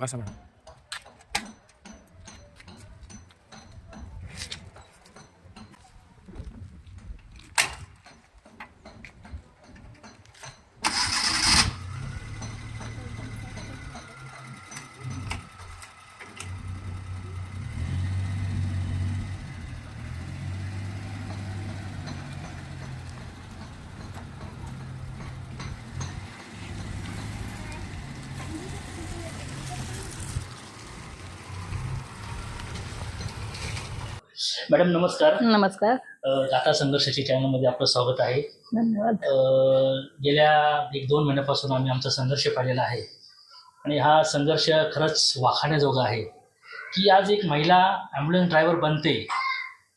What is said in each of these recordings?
बसा madam madam नमस्कार. नमस्कार. अ, गाथा संघर्षाची चॅनलमध्ये आपलं स्वागत आहे. धन्यवाद. गेल्या एक दोन महिन्यापासून आम्ही आमचा संघर्ष पाहिलेला आहे. आणि हा संघर्ष खरंच वाखाण्याजोगा आहे. की आज एक महिला ॲम्ब्युलन्स ड्रायव्हर बनते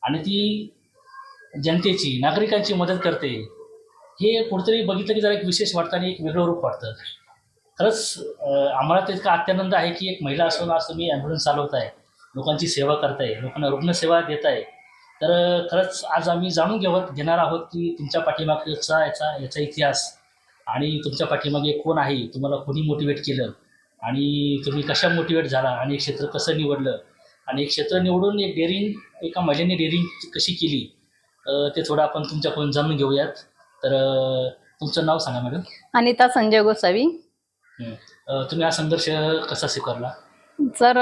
आणि ती जनतेची नागरिकांची मदत करते हे कुठेतरी बघितलं की जरा एक विशेष वाटतं आणि एक वेगळं रूप वाटतं. खरंच आम्हाला तर इतका अत्यानंद आहे की एक महिला असून आज तुम्ही ॲम्ब्युलन्स चालवताय. लोकांची सेवा करताय लोकांना रुग्णसेवा देताय. तर अ, खरंच आज आम्ही जाणून घेवत घेणार आहोत की तुमच्या पाठीमागचा याचा याचा इतिहास आणि तुमच्या पाठीमागे कोण आहे तुम्हाला कोणी मोटिवेट केलं आणि तुम्ही कशा मोटिवेट झाला आणि एक क्षेत्र कसं निवडलं आणि एक क्षेत्र निवडून एक डेअरिंग एका महिलेने डेअरिंग कशी केली ते थोडं आपण तुमच्याकडून जाणून घेऊयात. तर तुमचं नाव सांगा मॅडम. अनिता संजय गोसावी. तुम्ही हा संघर्ष कसा स्वीकारला? सर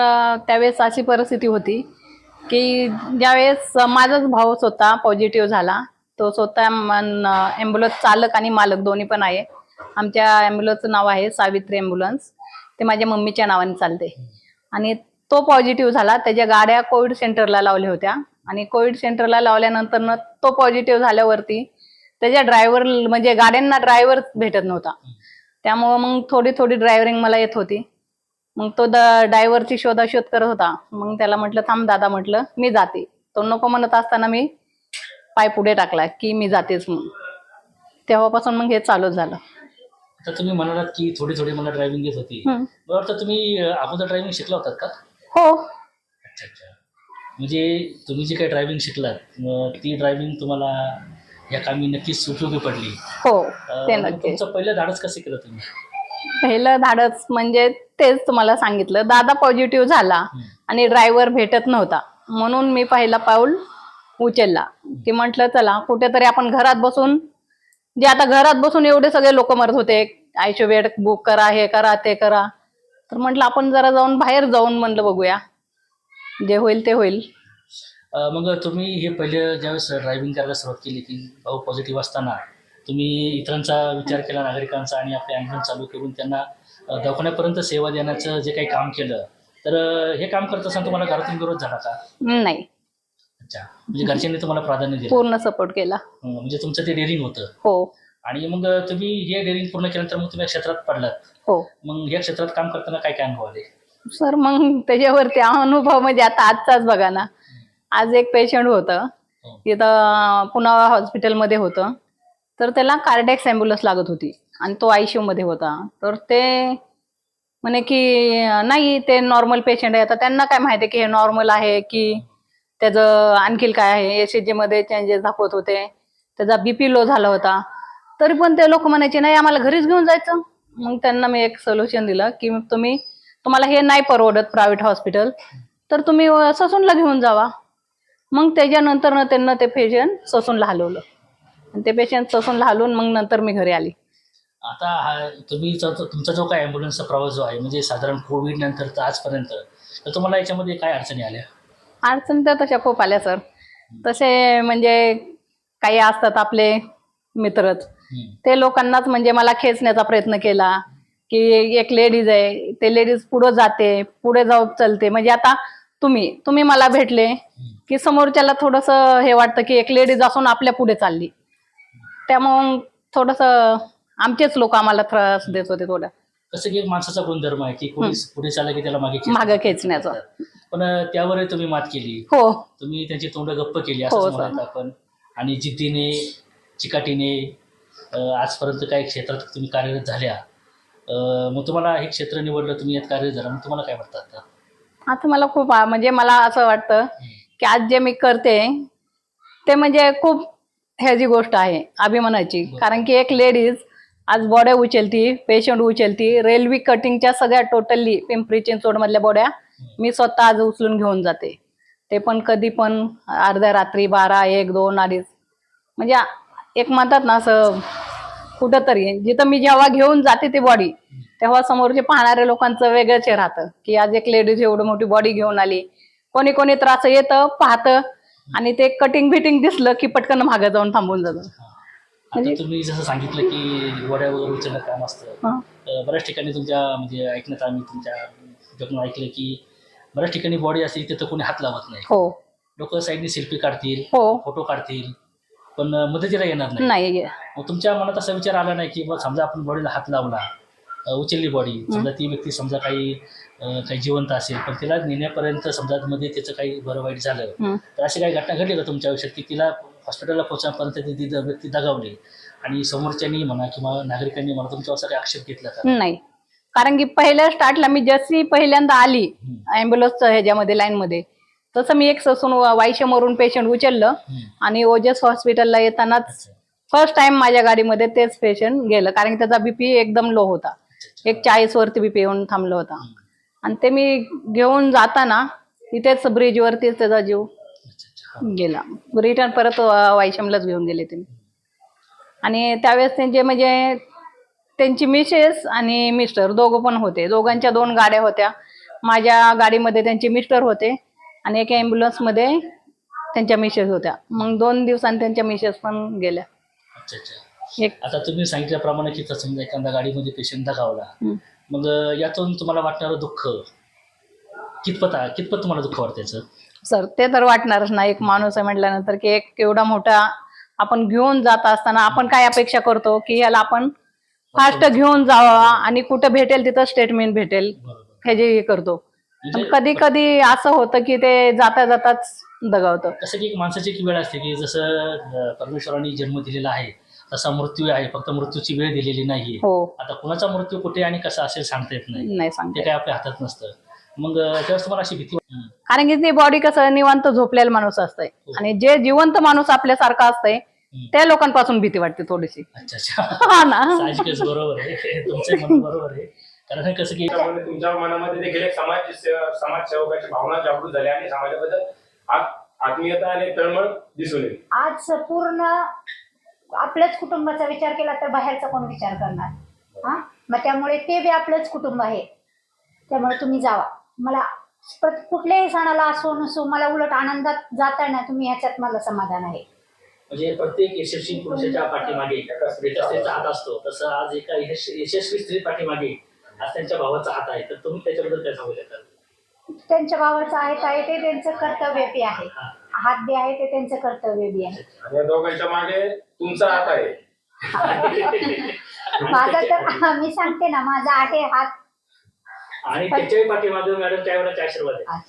त्यावेळेस अशी परिस्थिती होती की ज्यावेळेस माझाच भाऊ स्वतः पॉझिटिव्ह झाला तो स्वतः मन ॲम्ब्युलन्स चालक आणि मालक दोन्ही पण आहे. आमच्या ॲम्ब्युलन्सचं नाव आहे सावित्री ॲम्ब्युलन्स ते माझ्या मम्मीच्या नावाने चालते. आणि तो पॉझिटिव्ह झाला. त्याच्या गाड्या कोविड सेंटरला लावल्या होत्या. आणि कोविड सेंटरला लावल्यानंतर तो पॉझिटिव्ह झाल्यावरती त्याच्या ड्रायव्हर म्हणजे गाड्यांना ड्रायव्हर भेटत नव्हता. त्यामुळं मग थोडी थोडी ड्रायव्हरिंग मला येत होती. मग तो द ड्रायव्हरची शोधाशोध करत होता. मग त्याला म्हटलं थांब दादा म्हटलं मी जाते. तो नको म्हणत असताना मी पाय पुढे टाकला की मी जातेच म्हणून. तेव्हापासून मग हे चालू झालं. तर तुम्ही म्हणालात की थोडी थोडी मला ड्रायव्हिंग येत होती. हम्म. मला वाटतं तुम्ही अ, अगोदर ड्रायव्हिंग शिकला होतात का? हो. अच्छा अच्छा. म्हणजे तुम्ही जी काही ड्रायव्हिंग शिकलात मग ती ड्रायव्हिंग तुम्हाला या कामी नक्कीच उपयोगी पडली. हो अ, ते मग नक्की तुमचं पहिलं धाडस कसं केलं तुम्ही? पहिलं धाडस म्हणजे तेच तुम्हाला सांगितलं. दादा पॉझिटिव्ह झाला. आणि ड्रायव्हर भेटत नव्हता. म्हणून मी पहिला पाऊल उचलला. की म्हटलं चला कुठेतरी आपण घरात बसून जे आता घरात बसून एवढे सगळे लोक मरत होते आयशो बेड बुक करा हे करा ते करा. तर म्हटलं आपण जरा जाऊन बाहेर जाऊन म्हणलं बघूया. जे होईल ते होईल. मग तुम्ही हे पहिले ज्यावेळेस ड्रायव्हिंग करायला सुरुवात केली की भाऊ पॉझिटिव्ह असताना तुम्ही इतरांचा विचार केला नागरिकांचा आणि आपले ॲम्ब्युलन्स चालू करून त्यांना दवाखान्यापर्यंत सेवा देण्याचं जे काही काम केलं तर हे काम करत असताना तुम्हाला घरातून विरोध झाला का? नाही. अच्छा. म्हणजे घरच्यांनी तुम्हाला प्राधान्य दिलं? पूर्ण सपोर्ट केला. हं, म्हणजे तुमचं ते डेअरिंग होतं. हो. आणि मग तुम्ही हे डेअरिंग पूर्ण केल्यानंतर मग तुम्ही या क्षेत्रात पडलात. हो. मग या क्षेत्रात काम करताना काय काय अनुभव आले? सर मग त्याच्यावरती अनुभव म्हणजे आता आजचाच बघा ना. आज एक पेशंट होतं. हो. तिथं पुन्हा हॉस्पिटलमध्ये होतं. तर त्याला कार्डेक्स ॲम्ब्युलन्स लागत होती आणि तो आयसीयू मध्ये होता. तर ते म्हणे की नाही ते नॉर्मल पेशंट आहे. आता त्यांना काय माहिती आहे की हे नॉर्मल आहे की त्याचं आणखी काय आहे? एस जी मध्ये चेंजेस दाखवत होते. त्याचा बीपी लो झाला होता. तरी पण ते लोक म्हणायचे नाही आम्हाला घरीच घेऊन जायचं. मग त्यांना मी एक सोल्युशन दिलं की तुम्ही तुम्हाला हे नाही परवडत प्रायव्हेट हॉस्पिटल तर तुम्ही ससूनला घेऊन जावा. मग त्याच्यानंतर त्यांना ते पेशंट ससूनला हलवलं. आणि ते पेशंट ससूनला हलवून मग नंतर मी घरी आली. आता हा तुम्ही जो तुमचा जो काय ॲम्ब्युलन्सचा प्रवास जो आहे म्हणजे साधारण कोविड नंतर तर आजपर्यंत तर तुम्हाला याच्यामध्ये काय अडचणी आल्या? अडचण तर तशा खूप आल्या सर तसे म्हणजे काही असतात आपले मित्रच. ते लोकांनाच म्हणजे मला खेचण्याचा प्रयत्न केला की एक लेडीज आहे ते लेडीज पुढं जाते पुढे जाऊ चलते. म्हणजे आता तुम्ही तुम्ही मला भेटले की समोरच्याला थोडस हे वाटतं की एक लेडीज असून आपल्या पुढे चालली. त्यामुळं थोडस आमचेच लोक आम्हाला त्रास देत होते थोडं. कसं की माणसाचा गुणधर्म आहे की कोणी पुढे चालला की त्याला मागे. मागं खेचण्याचं. पण अं, त्यावरही तुम्ही मात केली. हो. तुम्ही त्यांची तोंड गप्प केली हो, असं सर. म्हणत आपण. आणि जिद्दीने चिकाटीने अं, आजपर्यंत काही क्षेत्रात तुम्ही कार्यरत झाल्या. अं, मग तुम्हाला हे क्षेत्र निवडलं तुम्ही यात कार्यरत झाला. मग तुम्हाला काय वाटतं आता? आता मला खूप आ- म्हणजे मला असं वाटतं की आज जे मी करते ते म्हणजे खूप ह्याची गोष्ट आहे अभिमानाची. कारण की एक लेडीज आज बॉड्या उचलती पेशंट उचलती रेल्वे कटिंगच्या सगळ्या टोटली पिंपरी चिंचवडमधल्या बॉड्या मी स्वतः आज उचलून घेऊन जाते. ते पण कधी पण अर्ध्या रात्री बारा एक दोन अडीच म्हणजे एक म्हणतात ना असं कुठंतरी जिथं मी जेव्हा घेऊन जाते ती बॉडी तेव्हा समोरचे पाहणाऱ्या लोकांचं वेगळंच हे राहतं की आज एक लेडीज एवढी मोठी बॉडी घेऊन आली. कोणी कोणी तर असं येतं पाहतं आणि ते कटिंग बिटिंग दिसलं की पटकन मागं जाऊन थांबून जातं. आता तुम्ही जसं सांगितलं की गोड्या वगैरे उचलणं काम असतं. बऱ्याच ठिकाणी तुमच्या म्हणजे ऐकण्यात आम्ही तुमच्या ऐकलं की बऱ्याच ठिकाणी बॉडी असते तिथं कोणी हात लावत नाही. हो. लोक साईडने सेल्फी काढतील हो. फोटो काढतील पण मदतीला येणार नाही. तुमच्या मनात असा विचार आला नाही की समजा आपण बॉडीला हात लावला उचलली बॉडी समजा ती व्यक्ती समजा काही काही जिवंत असेल पण तिला नेण्यापर्यंत समजा मध्ये त्याचं काही बरं वाईट झालं. तर अशी काही घटना घडली का तुमच्या आयुष्यात की तिला हॉस्पिटलला पोहोचण्यापर्यंत ती व्यक्ती दगावली आणि समोरच्यांनी म्हणा किंवा नागरिकांनी म्हणा तुमच्यावर असा काही आक्षेप घेतला का नाही कारण की पहिल्या स्टार्टला मी जशी पहिल्यांदा आली. ॲम्ब्युलन्सच्या ह्याच्यामध्ये लाईनमध्ये तसं मी एक ससून वायशेमवरून पेशंट उचललं. आणि ओजस हॉस्पिटलला येतानाच. फर्स्ट टाइम माझ्या गाडीमध्ये तेच पेशंट गेलं कारण की त्याचा बीपी एकदम लो होता एक चाळीस वरती बीपी येऊन थांबला होता. आणि ते मी घेऊन जाताना तिथेच ब्रिजवरतीच त्याचा जीव गेला. रिटर्न परत वायशमलाच घेऊन गेले ते आणि त्यावेळेस त्यांचे म्हणजे त्यांची मिसेस आणि मिस्टर दोघं पण होते. दोघांच्या दोन गाड्या होत्या. माझ्या गाडीमध्ये त्यांचे मिस्टर होते आणि एका ॲम्ब्युलन्समध्ये त्यांच्या मिसेस होत्या. मग दोन दिवसांनी त्यांच्या मिसेस पण गेल्या. एक आता तुम्ही सांगितल्याप्रमाणे की समजा एखादा गाडीमध्ये पेशंट दगावला. मग यातून तुम्हाला वाटणारं दुःख कितपत आहे कितपत तुम्हाला दुःख वाटतं याचं? सर ते तर वाटणारच ना. एक माणूस आहे म्हटल्यानंतर की एक एवढा मोठा आपण घेऊन जात असताना आपण काय अपेक्षा करतो की याला आपण फास्ट घेऊन जावा आणि कुठं भेटेल तिथं स्टेटमेंट भेटेल हे जे हे करतो. म्हणजे कधी कधी असं होतं की ते जाता जाताच दगावतं. कसं की एक माणसाची वेळ असते की जसं परमेश्वराने जन्म दिलेला आहे तसा मृत्यू आहे फक्त मृत्यूची वेळ दिलेली नाही हो. आता कुणाचा मृत्यू कुठे आणि कसा असेल सांगता येत नाही. नाही ते काय आपल्या हातात नसतं. मग त्यावेळेस तुम्हाला अशी भीती. कारण की ती बॉडी कसं निवांत झोपलेला माणूस असतंय. हो. आणि जे जिवंत माणूस आपल्यासारखा असतंय हं. त्या लोकांपासून भीती वाटते थोडीशी. अच्छा अच्छा. हा ना. साहजिकच बरोबर आहे. तुमचं म्हणणं बरोबर आहे. कारण हे कसं की त्यामुळे तुमच्या मनामध्ये देखील एक समाज समाजसेवकाची भावना जागृत झाली आणि समाजाबद्दल आत- आत्मीयता आणि तळमळ दिसून येईल. आज पूर्ण आपल्याच कुटुंबाचा विचार केला तर बाहेरचा कोण विचार करणार? हा? मग त्यामुळे ते बी आपलंच कुटुंब आहे. त्यामुळे तुम्ही जावा. मला कुठल्याही सणाला असो नसो मला उलट आनंदात जाताना तुम्ही ह्याच्यात मला समाधान आहे. म्हणजे प्रत्येक यशस्वी पुरुषाच्या पाठीमागे एका स्त्रीचा हात असतो तसं आज एका यश- यशस्वी स्त्री पाठीमागे आज त्यांच्या भावाचा हात आहे. तर तुम्ही त्याच्याबद्दल काय सांगू शकाल त्यांच्या भावाचं आहे आहे ते त्यांचं कर्तव्य आहे. हात बी आहे ते त्यांचं कर्तव्य बी आहे. आणि या दोघांच्या मागे तुमचा हात आहे. माझा तर मी सांगते ना माझा आहे हात. आणि त्याच्याही पाठीमागे मॅडम त्यावेळेला आशीर्वाद आहे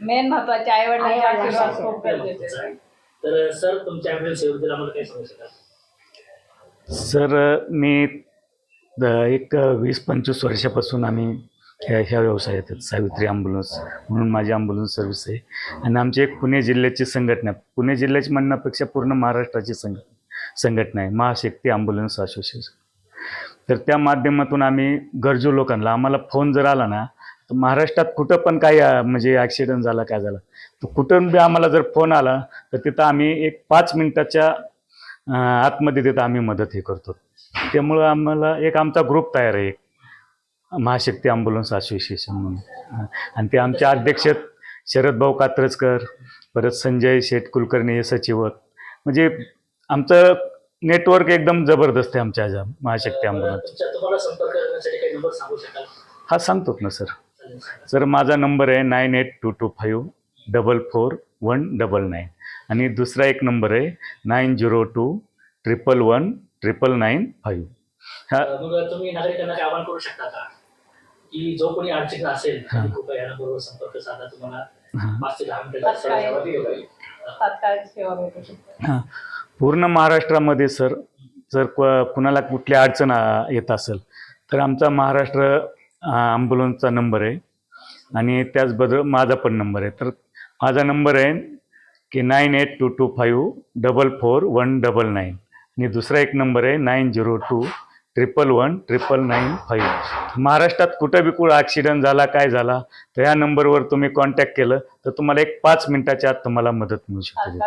मेन महत्त्वाचे आई वडिलांचे आई-वडिलांचे. आशीर्वाद आशीर्वाद. खूप गरजेचे. तर सर तुमच्या ॲम्ब्युलन्स सेवेबद्दल आम्हाला काय सांगू शकाल? सर मी द- एक वीस पंचवीस वर्षापासून आम्ही ह्या ह्या व्यवसायात सावित्री ॲम्ब्युलन्स म्हणून माझी ॲम्ब्युलन्स सर्व्हिस आहे. आणि आमची एक पुणे जिल्ह्याची संघटना पुणे जिल्ह्याची म्हणण्यापेक्षा पूर्ण महाराष्ट्राची संघ संघटना आहे. महाशक्ती ॲम्ब्युलन्स असोसिएशन तर त्या माध्यमातून आम्ही गरजू लोकांना आम्हाला फोन जर आला ना तर महाराष्ट्रात कुठं पण काही म्हणजे ॲक्सिडेंट झाला काय झाला तर कुठं बी आम्हाला जर फोन आला तर तिथं आम्ही एक पाच मिनिटाच्या आतमध्ये तिथं आम्ही मदत हे करतो. त्यामुळं आम्हाला एक आमचा ग्रुप तयार आहे. एक महाशक्ती ॲम्ब्युलन्स असोसिएशन म्हणून. आणि ते आमचे अध्यक्ष शरद भाऊ कात्रजकर परत संजय शेठ कुलकर्णी हे सचिव आहेत. म्हणजे आमचं नेटवर्क एकदम जबरदस्त आहे आमच्या ह्याच्या महाशक्ती शकाल? हा सांगतोच ना सर. सर माझा नंबर आहे nine eight two two five double four one double nine. आणि दुसरा एक नंबर आहे nine zero two triple one triple nine five. हा. तुम्ही नागरिकांना आवाहन करू शकता का? की जो कोणी अडचण असेल हा. कृपया या नंबरवर संपर्क साधा तुम्हाला हा. पाच ते दहा तात्काळ. मिनिटात सेवा दिली जाईल. तात्काळ सेवा भेटू शकते हां पूर्ण महाराष्ट्रामध्ये सर जर क- कुणाला कुठली अडचण आ- येत असेल तर आमचा महाराष्ट्र ॲम्ब्युलन्सचा नंबर आहे आणि त्याचबरोबर माझा पण नंबर आहे तर माझा नंबर आहे की nine eight two two five double four one double nine आणि दुसरा एक नंबर आहे nine zero two triple one triple nine five महाराष्ट्रात कुठं बी कुठं ॲक्सिडेंट झाला काय झाला तर या नंबरवर तुम्ही कॉन्टॅक्ट केलं तर तुम्हाला एक पाच मिनिटाच्या आत तुम्हाला मदत मिळू शकते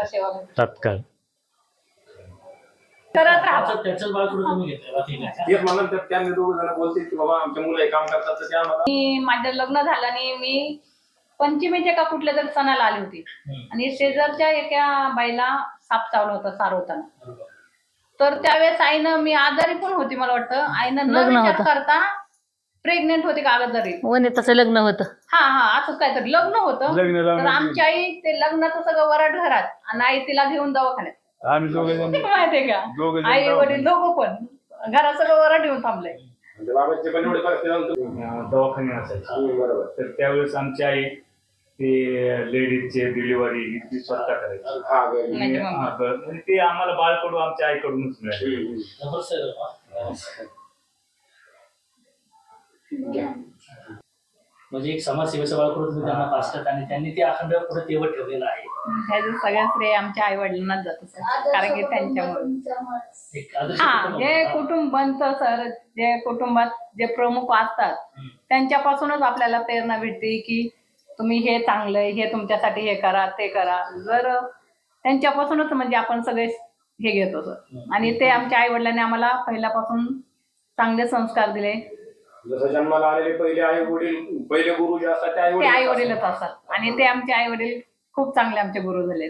तात्काळ करत राहा. हे मी माझं लग्न झालं आणि मी पंचमीच्या का कुठल्या तरी सणाला आली होती. आणि शेजारच्या एका बाईला साप चावला होता सारवताना. तर त्यावेळेस आईनं मी आजारी पण होती मला वाटतं. आईनं न लग्न विचार होतं. करता प्रेग्नेंट होती का आजारी वनिताचं लग्न होतं. हा हा असंच काहीतरी. लग्न होतं. लग्न तर आमची आई ते लग्नाचं सगळं वराट घरात. आणि आई तिला घेऊन दवाखान्यात. आम्ही दोघे माहितीये का? आई वडील दोघं पण. घरात सगळं वराट घेऊन थांबले म्हणजे बाबाची पण एवढी परिस्थिती नव्हती. दवाखाने असायचे. हम्म, बरोबर तर त्यावेळेस आमची आई ते लेडीजचे डिलिव्हरी ती स्वतः करायची हा. म्हणजे हा, बरं. म्हणजे ते आम्हाला बाळकडून आमच्या आईकडूनच मिळाले. म्हणजे एक समाजसेवेचं बाळ करून तुम्ही त्यांना पाचतात आणि त्यांनी ते अखंड पुढे तेवढ ठेवलेलं आहे ह्याचं सगळं श्रेय आमच्या आई वडिलांनाच जात कारण की त्यांच्यामुळे एक आदर्श हा कुटुंब जे होतं. कुटुंब बनतं सर जे कुटुंबात जे प्रमुख असतात हम्म. त्यांच्यापासूनच आपल्याला प्रेरणा भेटते की तुम्ही हे चांगलं आहे, हे तुमच्यासाठी हे करा ते करा. जर त्यांच्यापासूनच म्हणजे आपण सगळे हे घेतो सर. आणि ते आमच्या आई वडिलांनी आम्हाला पहिल्यापासून चांगले संस्कार दिले. जसं जन्माला आलेले पहिले आई वडील पहिले गुरु जे असतात ते आई वडीलच असतात. आणि ते आमचे आई वडील खूप चांगले आमचे गुरु झाले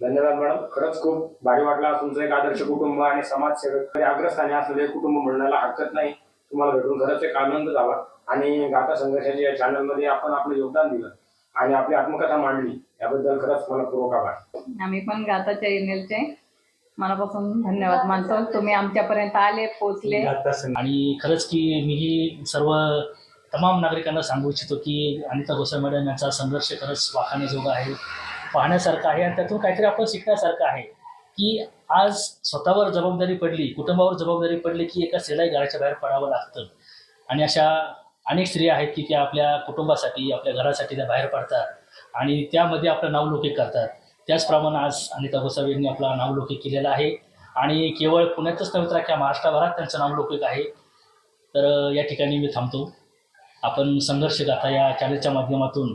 धन्यवाद मॅडम. खरंच खूप भारी वाटला तुमचं एक आदर्श कुटुंब आणि समाजसेवक अग्रस्थानी असलेलं कुटुंब म्हणण्याला हरकत नाही. तुम्हाला भेटून खरंच एक आनंद झाला. आणि गाथा संघर्षाच्या या चॅनलमध्ये आपण आपलं योगदान दिलं. आणि आपली आत्मकथा मांडली. याबद्दल खरंच मला पूर्वक आभार. आम्ही पण गाताच्या ईमेलचे मनापासून धन्यवाद मानतो. तुम्ही आमच्यापर्यंत आले पोचले आणि खरंच की मीही सर्व तमाम नागरिकांना सांगू इच्छितो की अनिता गोसावी मॅडम यांचा संघर्ष खरंच वाखाण्याजोगा आहे पाहण्यासारखा आहे आणि त्यातून काहीतरी आपण शिकण्यासारखं आहे. की आज स्वतःवर जबाबदारी पडली कुटुंबावर जबाबदारी पडली की एका स्त्रीलाही घराच्या बाहेर पडावं लागतं. आणि अशा अनेक स्त्रिया आहेत की त्या आपल्या कुटुंबासाठी आपल्या घरासाठी त्या बाहेर पडतात आणि त्यामध्ये आपलं नावलौकिक करतात. त्याचप्रमाणे आज अनिता गोसावी यांनी आपला नावलौकिक केलेला आहे आणि केवळ पुण्यातच नव्हे तर अख्या महाराष्ट्रभरात त्यांचं नावलौकिक आहे. तर या ठिकाणी मी थांबतो. आपण संघर्ष गाथा या चॅनलच्या माध्यमातून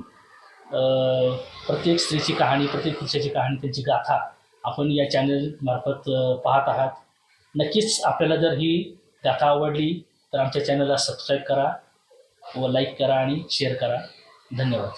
प्रत्येक स्त्रीची कहाणी प्रत्येक पुरुषाची कहाणी त्यांची गाथा आपण या चॅनलमार्फत पाहत आहात. नक्कीच आपल्याला जर ही गाथा आवडली तर आमच्या चॅनलला सबस्क्राईब करा व लाईक करा आणि शेअर करा. धन्यवाद.